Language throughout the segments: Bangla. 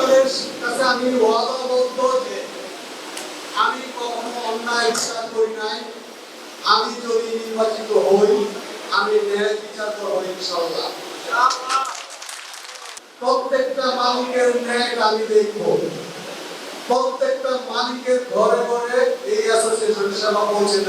আপনাদের কাছে আমি যে আমি কখনো অন্যায় বিচার করি নাই। আমি যদি নির্বাচিত হই, আমি ন্যায় বিচার করব প্রত্যেকটা মালিকের ন্যায় আমি দেখব। প্রত্যেকটা মালিকের ঘরে ঘরে এই অ্যাসোসিয়েশন সেবা পৌঁছে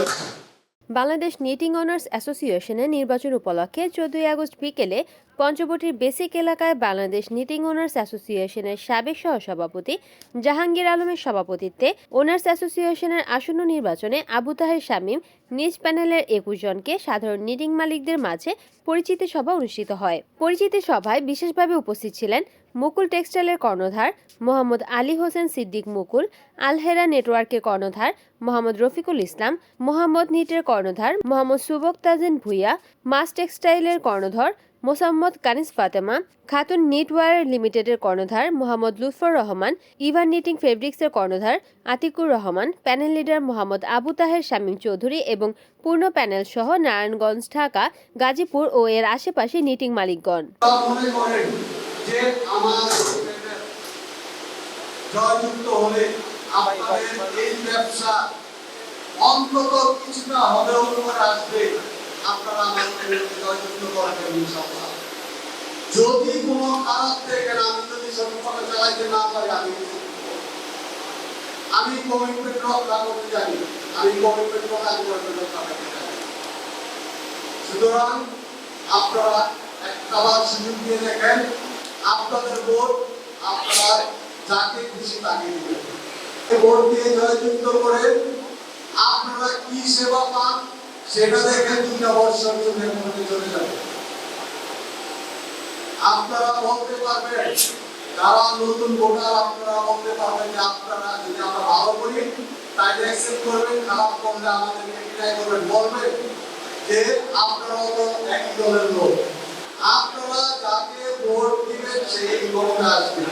বাংলাদেশ নিটিং অনার্স অ্যাসোসিয়েশনের নির্বাচন উপলক্ষে চোদ্দই আগস্ট বিকেলে পঞ্চবটির বেসিক এলাকায় বাংলাদেশ নিটিং ওনার্স অ্যাসোসিয়েশনের সাবেক সহসভাপতি জাহাঙ্গীর আলমের সভাপতিত্বে ওনার্স অ্যাসোসিয়েশনের আসন্ন নির্বাচনে আবু তাহের শামীম নিজ প্যানেলের একুশ জনকে সাধারণ নিটিং মালিকদের মাঝে পরিচিতি সভা অনুষ্ঠিত হয়। পরিচিতি সভায় বিশেষভাবে উপস্থিত ছিলেন মুকুল টেক্সটাইলের কর্ণধার মোহাম্মদ আলী হোসেন সিদ্দিক মুকুল, আলহেরা নেটওয়ার্কের কর্ণধার মোহাম্মদ রফিকুল ইসলাম, মোহাম্মদ নিটের কর্ণধার মোহাম্মদ সুবক তাজিন ভুইয়া মাস টেক্সটাইলের কর্ণধর মোসাম্মদ কানিস ফাতেমা, খাতুন নিটওয়ার লিমিটেডের কর্ণধার মোহাম্মদ লুৎফর রহমান, ইভান নিটিং ফেব্রিক্সের কর্ণধার আতিকুর রহমান, প্যানেল লিডার মোহাম্মদ আবু তাহের শামীম চৌধুরী এবং পূর্ণ প্যানেল সহ নারায়ণগঞ্জ, ঢাকা, গাজীপুর ও এর আশেপাশে নিটিং মালিকগণ। এই ব্যবসা অন্তত আসবে? যদি কোনো খারাপ থেকে আমি যদি সঠিকভাবে চালাইতে না পারি আমি আমি কমিটমেন্ট রক্ষা করতে জানি। আমি কমিটমেন্ট রক্ষা করতে জানি সুতরাং আপনারা একটাবার সুযোগ দিয়ে দেখেন, আপনাদের ভোট আপনারা যাকে খুশি তাকে দিবেন। ভোট দিয়ে জয়যুক্ত করে আপনারা কি সেবা পান? সেটা দেখে দুটা বছর চোখের মধ্যে চলে যাবে আপনারা বলতে পারবেন, যারা নতুন ভোটার, আপনারা বলতে পারবেন যে আপনারা যদি আমরা ভালো করি, তাইলে অ্যাকসেপ্ট করবেন, খারাপ করলে আমাদেরকে ডিনাই করবেন। বলবেন যে আপনারা তো একই দলের লোক। আপনারা যাকে ভোট দিবেন সেই ভোটে আসবে।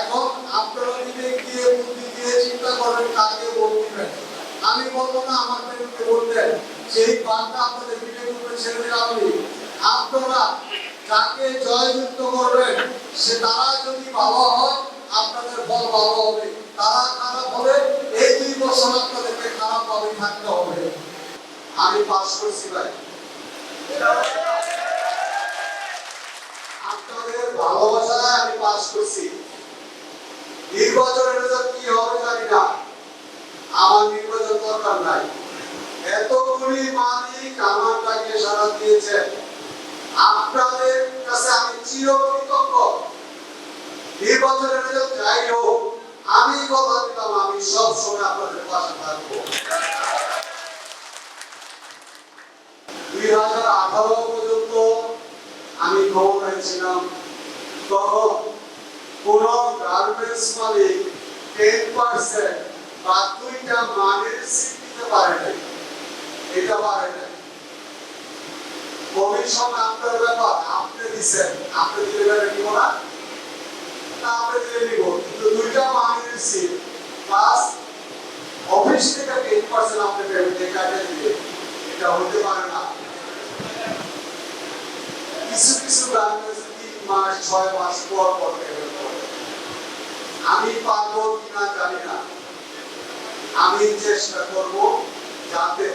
এখন আপনারা নিজে গিয়ে বুদ্ধি দিয়ে চিন্তা করবেন কাকে ভোট দিবেন আমি বলব না ভোট সেই বার্তা আপনাদের বিবেক আমি আপনারা যাকে জয়যুক্ত করবেন, সে তারা যদি হয়, আপনাদের হবে। তারা খারাপ হবে, এই দুই বছর আপনাদেরকে খারাপ ভাবে থাকতে হবে। আমি পাস করছি ভাই। আপনাদের ভালোবাসায় আমি পাস করছি। নির্বাচনের কি হবে জানি না। আমার নির্বাচন দরকার নাই। এতগুলি মালিক আমার ডাকে সাড়া দিয়েছেন। আপনাদের কাছে আমি চিরকৃতজ্ঞ। নির্বাচনের রেজাল্ট যাই হোক, আমি কথা দিলাম, আমি সব সময় আপনাদের পাশে থাকব। দুই হাজার আঠারো পর্যন্ত আমি ক্ষমতায় ছিলাম। তখন কোন গার্মেন্টস মালিক টেন পার্সেন্ট বা মানের সিট দিতে পারে নাই এটা পারে নাই কমিশন আপনার ব্যাপার, আপনি দিচ্ছেন, আপনি দিলে বেড়ে নিব না। আপনি দিলে নিব, কিন্তু দুইটা মানের সিট প্লাস অফিস থেকে টেন পার্সেন্ট আপনি পেমেন্ট কাটে দিলে এটা হতে পারে না। কিছু কিছু গার্মেন্টস তিন মাস, ছয় মাস পর পর পেমেন্ট করে। আমি পারব কিনা জানি না। আমি চেষ্টা করব যাতে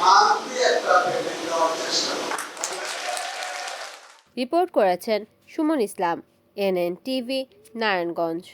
মান্থলি একটা পেমেন্ট দেওয়ার চেষ্টা করব। রিপোর্ট করেছেন সুমন ইসলাম, এনএন টিভি, নারায়ণগঞ্জ।